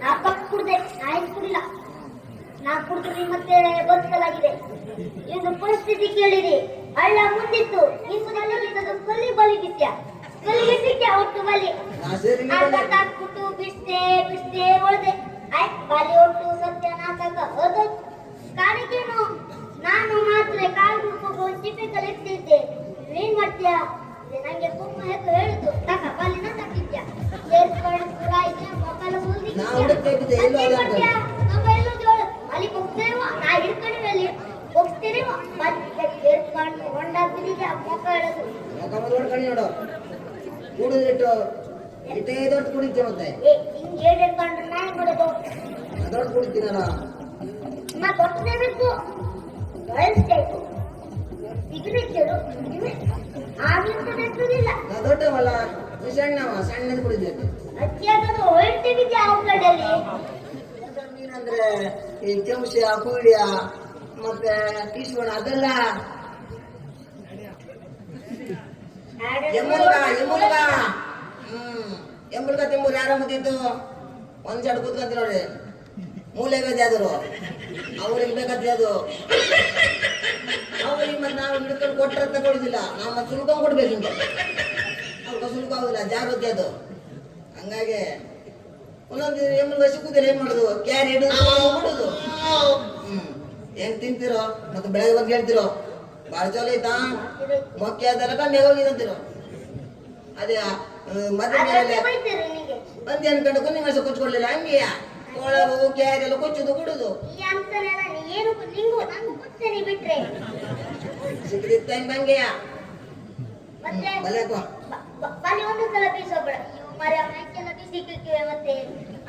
ನಾ ಪಕ್ ಕುಡ್ದೆ. ನಾ ಏನು ಕುಡಿಲ್ಲ. ನಾ ಕುಡಿದ್ರೆ ಮತ್ತೆ ಬದುಕಲಾಗಿದೆ ಇಂದು ಪರಿಸ್ಥಿತಿ ಕೇಳಿರಿ. ಹಳ್ಳ ಮುಂದಿತ್ತು. ಇಂಬುದೆಲ್ಲದಿದ್ದದು ಕಲ್ಲಿ ಬಲಿ ಬಿತ್ಯ ಕಲ್ಲಿಗೆ ಸಿಕ್ಕ ಒಟ್ಟು ಬಲಿ. ಹಾಕ್ಬಿಟ್ಟು ಬಿಡ್ಸ್ದೆ ಬಿಡ್ಸ್ದೆ ಹೊಳ್ದೆ ಆಯ್ತು ಬಲಿ ಒಟ್ಟು ಸತ್ಯ ನಾಟಕ ಹೋದ ಕಾಣಿಕೇನು? ನಾನು ಮಾತ್ರ ಕಾಲು ಒಂದು ಚಿಪ್ಪೆ ಕಲಿತಿದ್ದೆ ನೀನ್ ಮಾಡ್ತೀಯ? ನಂಗೆ ಕುಮ್ಮ ಹೇಗೆ ಇದ್ದೆ, ಎಲ್ಲೂ ಅಲ್ಲ. ಅಲ್ಲಿ ಹೋಗ್ತೇವ ನಾ ಹಿಡ್ಕೊಂಡು ಅಲ್ಲಿ ಹೋಗ್ತೇನೆ ಮತ್ತೆ ಆ ಮೊಕ್ಕ ಹೇಳೋದು. ಮುಖ ನೋಡ್ಕೊಂಡು ನೋಡು. ಕುಡಿದಿಟ್ಟು ಇಟ್ಟೇ ದೊಡ್ಡ ಕುಡಿತೆ ಮತ್ತೆ. ಹಿಂಗೆ ಹೇಳಿ ಹಿಡ್ಕೊಂಡ್ರೆ ನಾನು ಮಾಡೋದು? ದೊಡ್ಡ ಕುಡಿತೀನಲ್ಲ ನಾ ನೀ ಸಣ್ಣವ ಸಣ್ಣದು ಕುಡಿಬೇಕು. ಕೆಂಶ ಕುಡಿಯ ಮತ್ತೆ ಕಿಶ್ವಣ ಅದೆಲ್ಲ. ಎಮ್ಮುಲ್ಗ ಎಮ್ಮುಲ್ಗ ಹ್ಮ್ ಎಮ್ಮುಲ್ಗ ತಿಂಬುರು ಯಾರ ಒಂದ್ ಜಡ್ ಕೂತ್ಕೊಂತ ನೋಡಿ ಮೂಲೆ ಬೇಜಾದ್ರು ಅವ್ರಿಗೆ ಬೇಕಂತ ಅವ್ರಿಗೆ ಮತ್ತೆ ನಾವು ಹಿಡ್ಕೊಂಡು ಕೊಟ್ಟರೆ ತಗೊಳ್ಳೋದಿಲ್ಲ ನಾವು ಮತ್ತೆ ಸುಲ್ಕೊಂಡ್ ಕೊಡ್ಬೇಕು ಹಿಂಗೆ. ಅವ್ರಿಗೆ ಸುಲ್ಕ ಆಗುದಿಲ್ಲ ಜಾಗೃತಿ ಅದು. ಹಂಗಾಗಿ ಒಂದೊಂದು ಎಮ್ಮಲ್ ಸಿಕ್ಕುದಿಲ್ಲ ಏನ್ ಮಾಡುದು? ಕ್ಯಾರಿ ಹಿಡಿದು ಹ್ಮ್. ಹೆಂಗ್ ತಿಂತಿರೋ? ಮತ್ತೆ ಬೆಳಗ್ಗೆ ಬಂದು ಹೇಳ್ತಿರೋ? ಬಾಳ ಚಲೋ ಐತಾ? ಮೊಕ್ಕೆ ಅದೆಲ್ಲ ಕಣ್ಣೆ ಹೋಗಿದಂತಿರೋ ಅದೇ ಮದ್ವೆ ಮೇಲೆ ಬಂದು ಅನ್ಕೊಂಡು ಕುನ್ನಿ ಮೆಸ ಕೊಚ್ಕೊಡ್ಲಿಲ್ಲ? ಹಂಗೆಯಾ? ಕೊಳಗು ಕ್ಯಾರಿ ಎಲ್ಲ ಕೊಚ್ಚುದು ಕೊಡುದು. ಏನು ನಿಂಗು ನಂಗೂ ಗೊತ್ತೇನೆ ಬಿಟ್ರೆ. ಸಿಕ್ಕಿದಿತ್ತ ಹೆಂಗ್ ಹಂಗೆಯ ಮತ್ತೆ ಬಲೆ ಕೋ ಬ- ಬ- ಬಲಿ ಒಂದು ಸಲ ಬೀಸೋಬೇಡ ಇವು ಮರ ಮೈಕೆಲ್ಲ ಬೀಸಿಕ್ಕಿವೆ ಮತ್ತೆ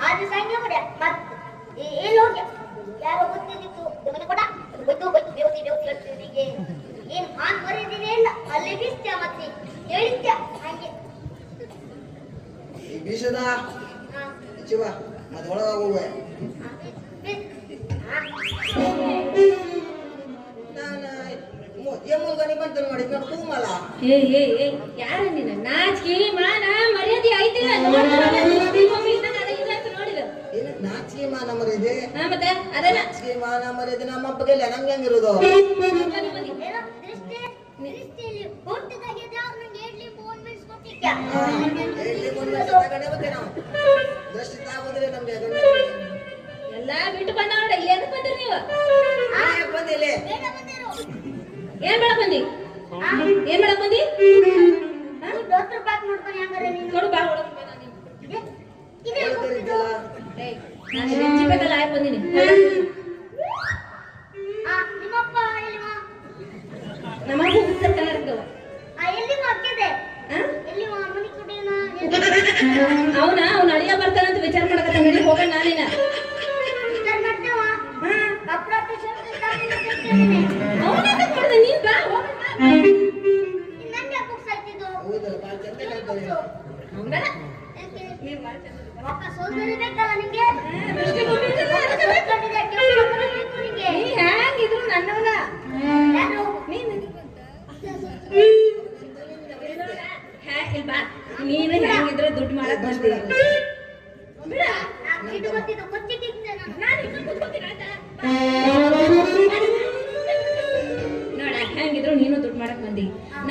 ಆದ್ರೆ ಸಂಜೆ ಬಿಡ ಮತ್ತೆ ಎಲ್ಲಿ ಹೋಗ್ಯ? ಯಾರೋ ಗೊತ್ತಿದ್ದಿತ್ತು. ಮನೆ ಕೊಡ ಬೈತು ಬೈತು ದೇವತಿ ಬೇವತಿ ಹೇಳ್ತಿದ್ದೀಗೆ ಏನ್ ಹಾನ್ ಬರೀದಿನೇ ಇಲ್ಲ. ಅಲ್ಲಿ ಬೀಸ್ತ್ಯ ಮತ್ತೆ? ಹೇಳಿದ್ಯ ಹಂಗೆ. ಬೀಸದ? ಒಳಗ ಹೋಗುವೆ. ಏ ಏ ಏ ಯಾರ ನೀನು ನಾಚಿಕೆ ಮಾನ ಮರ್ಯಾದೆ ಐತಿಲ್ಲ ಅದ ನಾಚಿಕೆ ಮಾನ ಮರ್ಯಾದೆ ಹಾ ಮತ್ತೆ ಅದನ್ನ ನಾಚಿಕೆ ಮಾನ ಮರ್ಯಾದೆ ನಮ್ಮ ಅಪ್ಪಗೆಲ್ಲ ನಮ್ಗೆ ಹೆಂಗಿರೋದು ದೃಷ್ಟಿ ನಂಗೆ ತಾಗೋದ್ರೆ ನಮ್ಗೆ ಎಲ್ಲ ಎಲ್ಲಾ ಬಿಟ್ಟು ಬಂದ ನೋಡ ಇಲ್ಲಿ ಎದಕ್ ನೀವು? ಬಂದಿರು. ಏನ್ ಬೇಡ ಬಂದಿ? ಏನ್ ಮಾಡಕ್ ಬಂದಿ? ಡಾಕ್ಟರ್ ಪಾಕ್ ಮಾಡ್ಕೊಂಡು ಹೆಂಗಾರೆ ನೀನು. ಕೊಡು ಬಾ ನಾನು. ಇದೆ ಬಂದಿನಿ. ಹೌದಲ್ಲ, ಭಾಳ ಚಂದ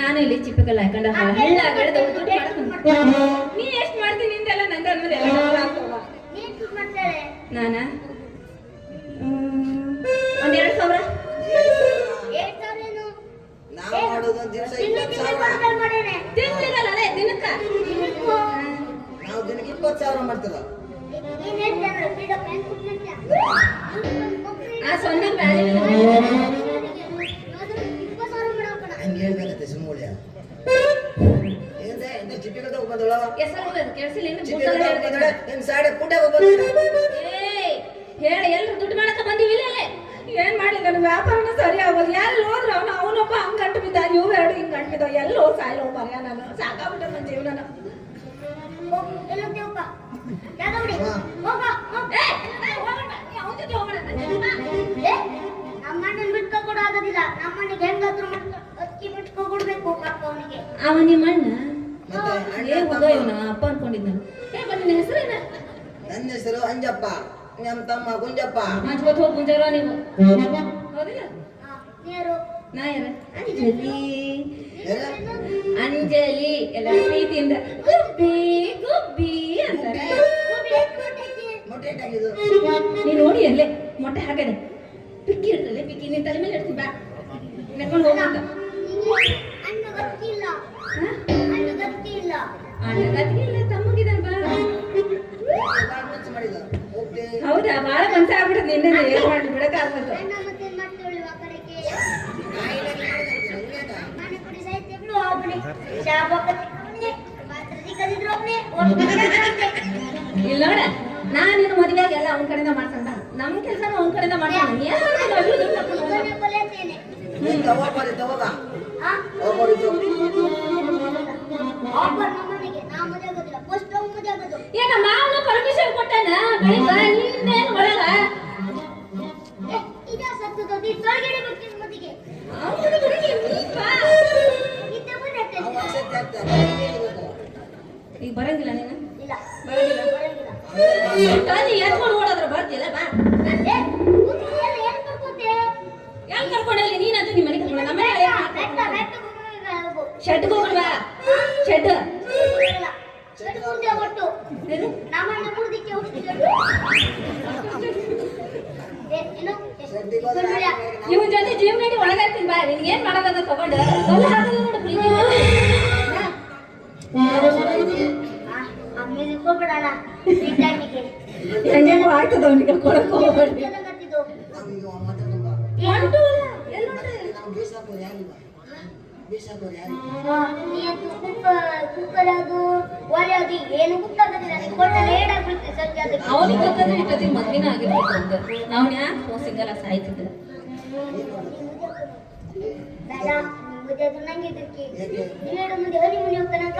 ನಾನು ಇಲ್ಲಿ ಚಿಪ್ಪಕಲ್ಲ ಹಾಕೊಂಡ ಹಳ್ಳ ಆಗಡೆ ದುಡ್ಡು ಮಾಡಕ್ ಬಂದೆ. ನೀ ಎಷ್ಟ್ ಮಾಡ್ತೀನಿ ನಿಂದೆಲ್ಲ ನಂದ ನೀನ್ ಒಂದ್ ಎರಡ್ ಸಾವಿರ ಸಾವಿರ. ಏನು ಬಂದಳ ಹೆಸರು ಕೆಲ್ಸಿಲ್ಲ ಇನ್ನು ಚಿಪ್ಪಿಗದ ಕೂತ್ಕೊಳ್ಳಿ ಬಂದಳ ಹೇಳ್ಬೇಕು. ನಿಮ್ ಸಾಡೆ ಪುಟ್ಟ ಬಂದ ಏಯ್ ಹೇಳಿ ಎಲ್ರು ದುಡ್ಡು ಮಾಡಕ ಬಂದಿವಿ ಇಲ್ಲೇ ಏನ್ ಮಾಡಿ ನನ್ನ ವ್ಯಾಪಾರನ ಸರಿ ಆಗೋದು. ಎಲ್ಲಿ ಹೋದ್ರ ಅವನು ಅವನೊಬ್ಬ ಹಂಗ್ ಗಂಟು ಬಿದ್ದ ಇವ್ ಎರಡು ಹಿಂಗ್ ಗಂಟು ಬಿದ್ದ ಎಲ್ಲೋ ಸಾಯ್ಲೋ ಮರ್ಯ ನಾನು. ಸಾಕಾಗ್ಬಿಟ್ಟ ನನ್ನ ಜೀವನ ಎಲ್ಲ ಬಿಟ್ಕೊ ಅಕ್ಕಿ. ನೀ ಅವ್ನ್ ಹೋಗೋಣ, ನಮ್ಮ ತಮ್ಮ ಗುಂಜಪ್ಪ ಹಂಚ್ಕೊತ್ ಹೋಗಿ ಕುಂಜಾರ ನೀವು? ಹೌದಿಲ್ಲ? ನಾ ಯಾರ? ಅಂಜಲಿ? ಅಂಜಲಿ. ಎಲ್ಲ ಪ್ರೀತಿಯಿಂದ ಗುಬ್ಬಿ ಗುಬ್ಬಿ ಅಂತಾರೆ. ನೀ ನೋಡಿ ಅಲ್ಲೇ ಮೊಟ್ಟೆ ಹಾಕದೆ. ಪಿಕ್ಕಿ ಇರ್ತದೆ ಪಿಕ್ಕಿ. ನೀನ್ ತಲೆ ಮೇಲೆ ಇಡ್ತೀನಿ ಬಾ. ನೆಕ್ಕೊಂಡು ಹೋಗಂತ ಅಣ್ಣ ಗತ್ತಿಲ್ಲ. ತಮ್ಮಗಿದಾರ ಬಾ ಮಾಡಿದ ಹೌದಾ? ಬಾಳ ಮನ್ಸ ಆಗ್ಬಿಡತ್ ನಿನ್ನೆ ಏನ್ ಮಾಡಿ ಬಿಡಕ್ಕಾಗ್ಬಾರ್ದು ಅಣ್ಣ ಮತ್ತೆ ಮಾಡ್ತೇಳು ಆ ಕಡೆಗೆ ನಾಯಿನಾಗಿ ಮನೆ ಕುಡಿ ಸಾಯ್ತೆ ಬಿಡು ಅವನೇ ಶಾಪ ಅವನೇ ಮಾತ್ರ ಸಿಕ್ಕದಿದ್ರು ಅವನೇ ಒಟ್ಟು ಇಲ್ಲ ನೋಡ ನಾನು ನಿನ್ನ ಮದುವೆಯಾಗ ಎಲ್ಲ ಅವನ ಕಡೆಯಿಂದ ಮಾಡ್ಸಂತ. ನಮ್ ಕೆಲಸ ಅವನ ಕಡೆಯಿಂದ ಮಾಡ್ಸೋಣ ಏನ್ ನಾ ಒಳಗ? ಇದ ಸತ್ತದ ನೀ ತೊಳಗಡೆ ಬರ್ತೀನಿ ಮದಿಗೆ. ಅವನ ಬಿಡಿ ನೀ ಬಾ. ಇದ್ದ ಈಗ ಬರಂಗಿಲ್ಲ ನೀನು? ಇಲ್ಲ. ಬರಂಗಿಲ್ಲ? ಬರಂಗಿಲ್ಲ. ಎತ್ಕೊಂಡು ಓಡೋದ್ರ ಬರ್ತಿಲ್ಲ ಬಾ. ಏ, ಕೂತ್ಕೊಳ್ಳಿ, ಏನ್ ಬರ್ಕೋತೆ? ಹೆಂಗ್ ಕರ್ಕೊಂಡಲ್ಲಿ? ನೀನಂತೂ ನಿಮ್ಮ ಮನೆ ಕರ್ಕೊಂಡ ನಮ್ಮ ಬೆಟ್ಟ, ಬೆಟ್ಟ, ಬೆಟ್ಟ ಗುಡ್ಡ ಹೋಗು. ಬಾ ಶೆಡ್ ಇಲ್ಲ. ಮುಂದೆ ಒಟ್ಟು. ನಮ್ಮನ್ನ. ಇವನ್ ಜೊತೆ ಜೀವನಡಿ ಒಳಗಾಗ್ತೀನಿ ಬಾ ನಿನ್ ಏನ್ ಮಾಡೋದಂತ ತಗೊಂಡು ಹಾಕೋದು ನೋಡು ಪ್ರೀತಿ. ಹೋಗ್ಬಿಡೋಣ ಈ ಟೈಮಿಗೆ. ಹೆಂಗೆಂಗೋ ಆಗ್ತದ ಅವನಿಗೆ ಕೊಡಕ್ ಹೋಗ್ಬೇಡಿ. ಕೆಳಗತ್ತಿದ್ದು. ನಾವೀಗ ಮಾತಾಡೋಣ ನಾವು ಏನು ಗೊತ್ತಾಗೋದಿಲ್ಲ. ಕೊಟ್ಟ ಲೇಟ್ ಸಂಜೆ ಅವನಿಗೆ ಗೊತ್ತಾದ್ರೆ ಇಷ್ಟೊತ್ತಿಗೆ ಮದ್ವಿನ ಆಗಿರ್ಬೇಕು ಅಂತ. ನಾವು ಯಾಕೆ ಸಿಂಗಲ್ ಆಗಿ ಸಾಯ್ತಿದ್ರು ಬೇಡ ಮುದ್ದೆ ಅದು ನಂಗೆ ಇದಕ್ಕೆ ಏಕೆ ನೀವೇಡು ಮುಂದೆ ಹನಿ ಮುನಿ ಹೋಗ್ತಾನೆ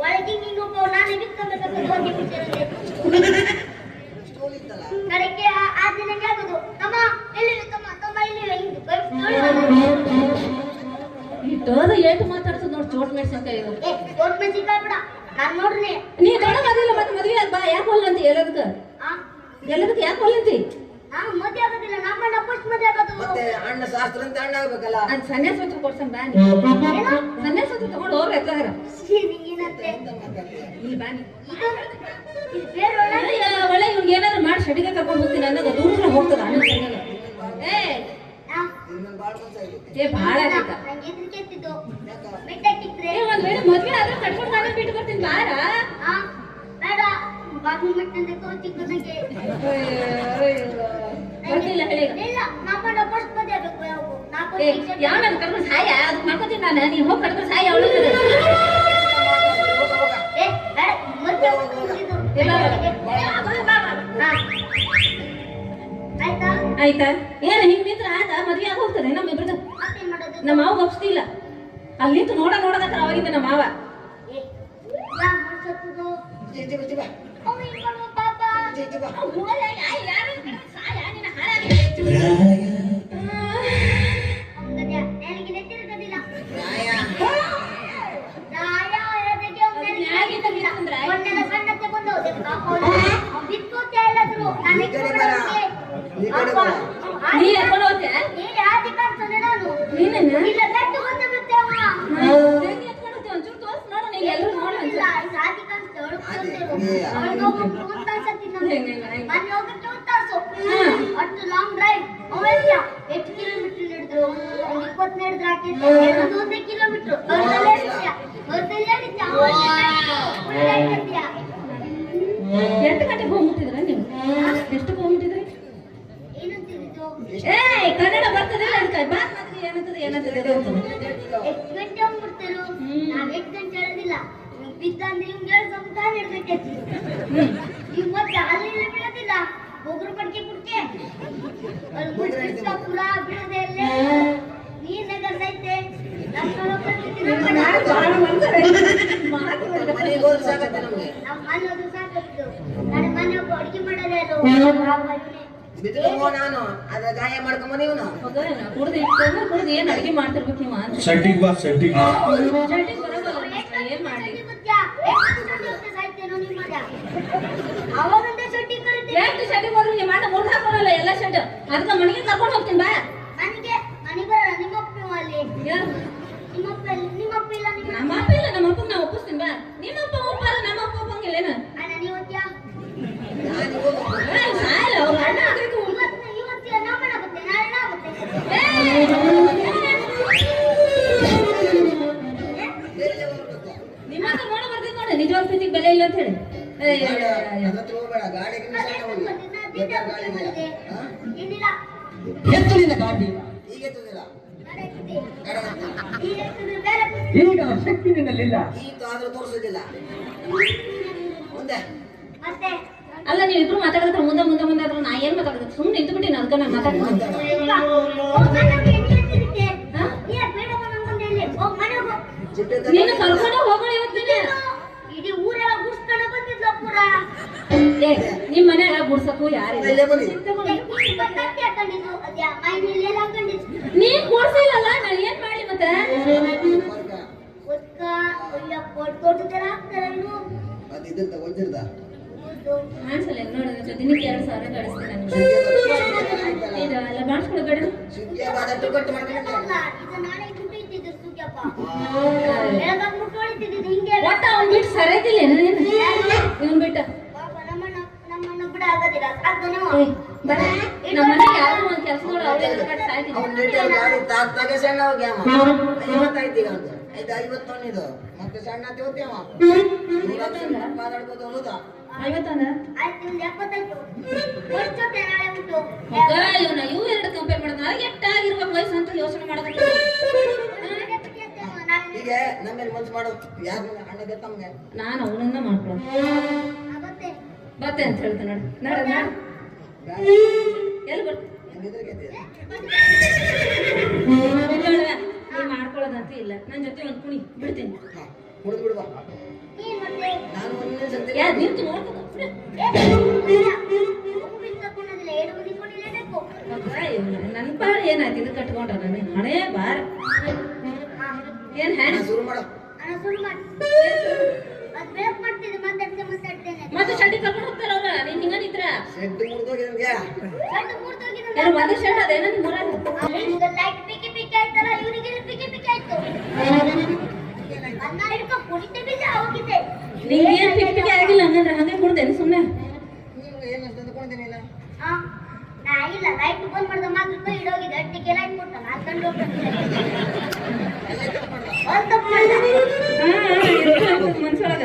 ಒಳಗೆ ನೀನು ಬಿತ್ಕೊಬೇಕಂತ ಹೋಗಿ ಬಿಟ್ಟಿರೋದೆ ಸ್ಟೋಲ್ ಇತ್ತಲ್ಲ ಕಡೆಗೆ ಆ- ಆ ದಿನಕ್ಕೆ ಆಗೋದು ತಮ್ಮ ಎಲ್ಲಿವೆ ತಮ್ಮ ತಮ್ಮ ಎಲ್ಲಿವೆ ಹಿಂಗೆ ಕೈ ಇಟ್ಟೋದು ಏಟು ಮಾತಾಡ್ತದ ನೋಡಿ ಚೋಟ್ ಮೆಣಸಿನಕಾಯಿ. ಏ ದೊಡ್ಡ ಮೆಣಸಿನ್ಕಾಯಿ ಬಿಡ. ನಾನು ನೋಡ್ರಿ ನೀ ದೊಡ್ಡದಾಗಿಲ್ಲ ಮತ್ತೆ ಮದ್ವೆ ಆಗ್ ಬಾ. ಯಾಕೆ ಹೊಲ್ಲಂತಿ ಎಲ್ಲದಕ್ಕೆ? ಎಲ್ಲದಕ್ಕೆ ಯಾಕೆ ಹೊಲ್ಲಂತಿ ನಾನು ಮದುವೆ ಆಗೋದಿಲ್ಲ. ನಮ್ಮಣ್ಣ ಫಸ್ಟ್ ಮದುವೆ ಆಗೋದು. ಮತ್ತೆ ಅಣ್ಣ ಶಾಸ್ತ್ರ ಅಂತ ಅಣ್ಣ ಆಗ್ಬೇಕಲ್ಲ? ಅಣ್ಣ ಸನ್ಯಾಸ ಬಾ ನೀ. ಏನು? ಸನ್ಯಾಸ ತಗೊಂಡು ಇಲ್ಲಿ ಬಾ ನೀ. ಬೇರೆ ಒಳ್ಳೆ ಇವ್ನಿಗೆ ಏನಾದ್ರು ಮಾಡಿ ಶೆಡಿಗೆ ಕರ್ಕೊಂಡು ಹೋಗ್ತೀನಿ ಅನ್ನೋದು ದೂರ ಹೋಗ್ತದ ಅಣ್ಣ. ಏ ಏ ಭಾಳ ಆಗೈತ ಮದ್ವೆ ಆದ್ರೆ ಕಟ್ಕೊಂಡು ನಾನು ಬಿಟ್ಟು ಬರ್ತೀನಿ ಬಾರ? ಬೇಡ. ಬಾಗಿಲು ಮೆಟ್ಟಂದೆ ತೋಚಿಕ್ಕು ನನಗೆ ಬರ್ತಿಲ್ಲ ಹೇಳಿ. ಇಲ್ಲ ಫಸ್ಟ್ ಮದುವೆ ಆಗಬೇಕು ಯಾವ ನನ್ನ ಕರ್ಕೊಂಡು ಸಾಯ? ಅದಕ್ಕೆ ಮಾಡ್ಕೋತೀನಿ ನಾನು. ಹೋಗಿ ಕಟ್ಕೊಂಡು ಸಾಯ ಅವಳು. ಆಯ್ತಾ? ಏನು ಹಿಂಗ್ ನಿಂತ್ರ ಆದ ಮದ್ವೆ ಆಗ ಹೋಗ್ತದೆ ನಮ್ಮ ಮಾವ ಒಪ್ಸ್ತಿಲ್ಲ. ಅಲ್ಲಿ ನಿಂತು ನೋಡ ನೋಡಕತ್ರ ಅವಾಗಿಂದ ನಮ್ಮ ಮಾವ. ನೀ ಮಾಡ್ಸತ್ತದು ಅಷ್ಟು ಲಾಂಗ್ ಡ್ರೈವ್ ಅವ ಹೇಳ್ದ, ಎಷ್ಟು ಕಿಲೋಮೀಟರ್ ನಡೆದ್ರು? ಒಂದು ಇಪ್ಪತ್ತು ನಡೆದ್ರು ಎರಡು ನೂರನೇ ಕಿಲೋಮೀಟರ್ ಗಂಟೆಗೆ ಹೋಗ್ಬಿಟ್ಟಿದ್ರ ನೀವು? ಎಷ್ಟಕ್ಕೆ ಹೋಗ್ಬಿಟ್ಟಿದ್ರಿ ಏನಂತಿದ್ದು ಏಯ್ ಕನ್ನಡ ಬರ್ತದೆ ಅದಕ್ಕೆ. ಮಾತ್ ಮಾತಿಗೆ ಏನಂತದೆ ಏನಂತದೆ ಅದು ಅಂತದೆ. ಎಷ್ಟು ಗಂಟೆ ಹೋಗ್ಬಿಡ್ತಾರು ನಾವ್ ಎಷ್ಟು ಗಂಟೆ ಹೇಳೋದಿಲ್ಲ ಇವ್ನ್ ಬಿದ್ದ ನೀವು ಸಂತಾನ ಇಡ್ಬೇಕೈತಿ ಇವ್ ಮತ್ತೆ ಅಲ್ಲಿ ಇಲ್ಲಿ ಬೀಳೋದಿಲ್ಲ ಹೋಗ್ರು ಪಡ್ಕೆ ಕುಡ್ಕೆ. ಅಲ್ಲಿ ಪುರ ಬೀಳದೆ ಅಲ್ಲೇ ನೀರ್ ನಗರ್ಸೈತೆ ನಮ್ಮ ಮನೆ ಹೋದ್ರೆ ಸಾಕತ್ತು. ನನ್ನ ಮನೆ ಒಬ್ಬ ಅಡಿಗೆ ಮಾಡೋದೇ ಅದು. ಬಿದ್ದುಕೊಂಬ ನಾನು ಅದ ಗಾಯ ಮಾಡ್ಕೊಂಬ ನೀವನು? ಕುಡ್ದು ಇಟ್ಕೊಂಡು ಕುಡ್ದು ಏನ್ ಅಡಿಗೆ ಮಾಡ್ತಿರ್ಬೇಕು ನೀವು ಸೆಟ್ಟಿಗೆ ಬಾ ಸೆಟ್ಟಿಗೆ ಏನ್ ಮಾಡ್ಲಿ? ಎಷ್ಟು ಶೆಟ್ಟಿಗೆ ಹೋದ್ರು ನಿಮ್ಮ ಮಾಡ ಮುರ್ದು ಹಾಕೋರಲ್ಲ ಎಲ್ಲ ಶೆಟ್ ಅದಕ್ಕೆ ಮನೆಗೆ ಕರ್ಕೊಂಡು ಹೋಗ್ತೀನಿ ಬಾ ನನಗೆ ನನಗೆ ನಿಮ್ಮಪ್ಪ ಅಲ್ಲಿ? ನಿಮ್ಮಪ್ಪ? ನಿಮ್ಮಪ್ಪ ಇಲ್ಲ ನಿಮ್ಮ ನಮ್ಮ ಅಪ್ಪ ಇಲ್ಲ ನಮ್ಮ ಅಪ್ಪಗೆ ನಾ ಒಪ್ಪಿಸ್ತೀನಿ ಬಾ ನಿಮ್ಮ ಎತ್ತಿದ್ರೆ ಬೇರೆ ಈಗ ಶಕ್ತಿ ನಿನ್ನಲ್ಲಿಲ್ಲ. ಅಲ್ಲ ನೀವು ಇಬ್ರು ಮಾತಾಡಿದ್ರೆ ಮುಂದೆ ಮುಂದೆ ಮುಂದೆ ಆದ್ರೆ ನಾ ಏನ್ ಮಾತಾಡಿದ್ರೆ ಸುಮ್ಮನೆ ನಿಂತು ಬಿಟ್ಟು ಅದಕ್ಕೆ ನಾನು ಮಾತಾಡ್ತೀನಿ. ನೀನು ಕರ್ಕೊಂಡು ಹೋಗೋಣ ಇವತ್ತಿನ ಇಡೀ ಊರೆಲ್ಲ ಗುಡ್ಸ್ಕೊಂಡು ಬಂದಿದ್ಲ ಪುರ ಏ ನಿಮ್ ಮನ್ಯಾಗ ಗುಡ್ಸಕ್ಕೂ ಯಾರಿಲ್ಲ? ಇಲ್ಲೇ ಬನ್ನಿ. ಹಾಕೊಂಡಿದ್ದು ನೀ ನಾನು ಏನ್ ಮಾಡ್ಲಿ ಮತ್ತೆ? ಅದು ಇದ್ದಂತ ವಜ್ರದ ಹೌದು. ಕಾಣಿಸಲ್ಲ ನೋಡಿದ್ರೆ ದಿನಕ್ಕೆ ಎರಡು ಸಾವಿರ ಗಳಿಸ್ತೀನಿ ನಾನು. ಇದು ಅಲ್ಲ ಸಿಂಗೆ ಮಾಡ್ಕೊಂಡು ಅಲ್ಲ, ಒಟ್ಟ ಅವ್ನ್ ಇವನ್ ಬಿಟ್ಟು. ಸಣ್ಣ ಹೋಗಿ ಅಮ್ಮ. ಐವತ್ತೈದು ಈಗ ಅಂತ ಐದು ಐವತ್ತು ಇದು. ಮತ್ತೆ ಸಣ್ಣ ಮಾತಾಡ್ಬೋದು ಹೌದಾ? ಇವು ಎರಡು ಕಂಪೇರ್ ಮಾಡೋದು. ನನಗೆ ಎಟ್ಟಾಗಿರ್ಬೇಕು ವಯಸ್ಸು ಅಂತ ಯೋಚನೆ ಮಾಡೋದಕ್ಕೆ ಈಗ ನಮ್ಮೇಲೆ ಮನ್ಸು ಮಾಡೋ. ಯಾರ ಅಣ್ಣಗೆ ತಮ್ಗೆ? ನಾನು ಅವನನ್ನ ಮಾಡ್ಕೊಳ್ಳೋದು ಬತ್ತೆ ಅಂತ ಹೇಳ್ತಾನೆ ನೋಡಿ ನಡ. ಮಾಡ್ಕೊಳ್ಳೋದಂತೂ ಇಲ್ಲ. ನನ್ನ ಜೊತೆ ಒಂದು ಕುಣಿ ಬಿಡ್ತೀನಿ. ಹಾ ಕುಡಿದು ಬಿಡುವ. ನೀನ್ ಮತ್ತೆ ನಾನು ಒಂದೇ ಸತಿ ಯಾ ನಿಂತು ನೋಡ್ಕೊ ಬಿಡು. ಮಗ ಇವ್ನ ನನ್ನ ಬಾರ್ ಏನಾಯ್ತು? ಇದು ಕಟ್ಕೊಂಡ್ರ ನನಗೆ ಹಣೆ ಬಾರ್ ಏನ್ ಹ್ಯಾಂಡ್? ನಾ ಶುರು ಮಾಡು ಮತ್ತೆ ಶೆಟ್ಟಿ ಕರ್ಕೊಂಡು ಹೋಗ್ತಾರ ಅವ್ರ ನೀನ್ ಹಿಂಗ ನಿಂತ್ರ ಸೆಡ್ ಮುರಿದೋಗಿ ನಿಮ್ಗೆ ಯಾರು ಒಂದು ಶರ್ಟ್ ಅದೇನ ನಿಮ್ ಊರಾಗ ನಿಂಗೆ ಏನ್ ಪಿಕ್ ಪಿಕ್ ಆಗಿಲ್ಲ ಹಂಗಂದ್ರೆ ಹಂಗೆ ಕುಡ್ದೇನು ಸುಮ್ಮನೆ ನೀವು ಏನು ಅಷ್ಟು ಅಂದ್ಕೊಂಡಿದ್ದೀನಿ ಇಲ್ಲ? ಇಲ್ಲ ಲೈಟ್ ಬಂದ್ ಮಾಡ್ದ ಮಾತ್ರ ಇಡೋಗಿದೆ ಅಟ್ಟಿಗೆ ಲೈಟ್ ಕೊಟ್ಟ ತಪ್ಪು ಮಾಡ್ದ. ಮನ್ಸೊಳಗ.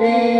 네.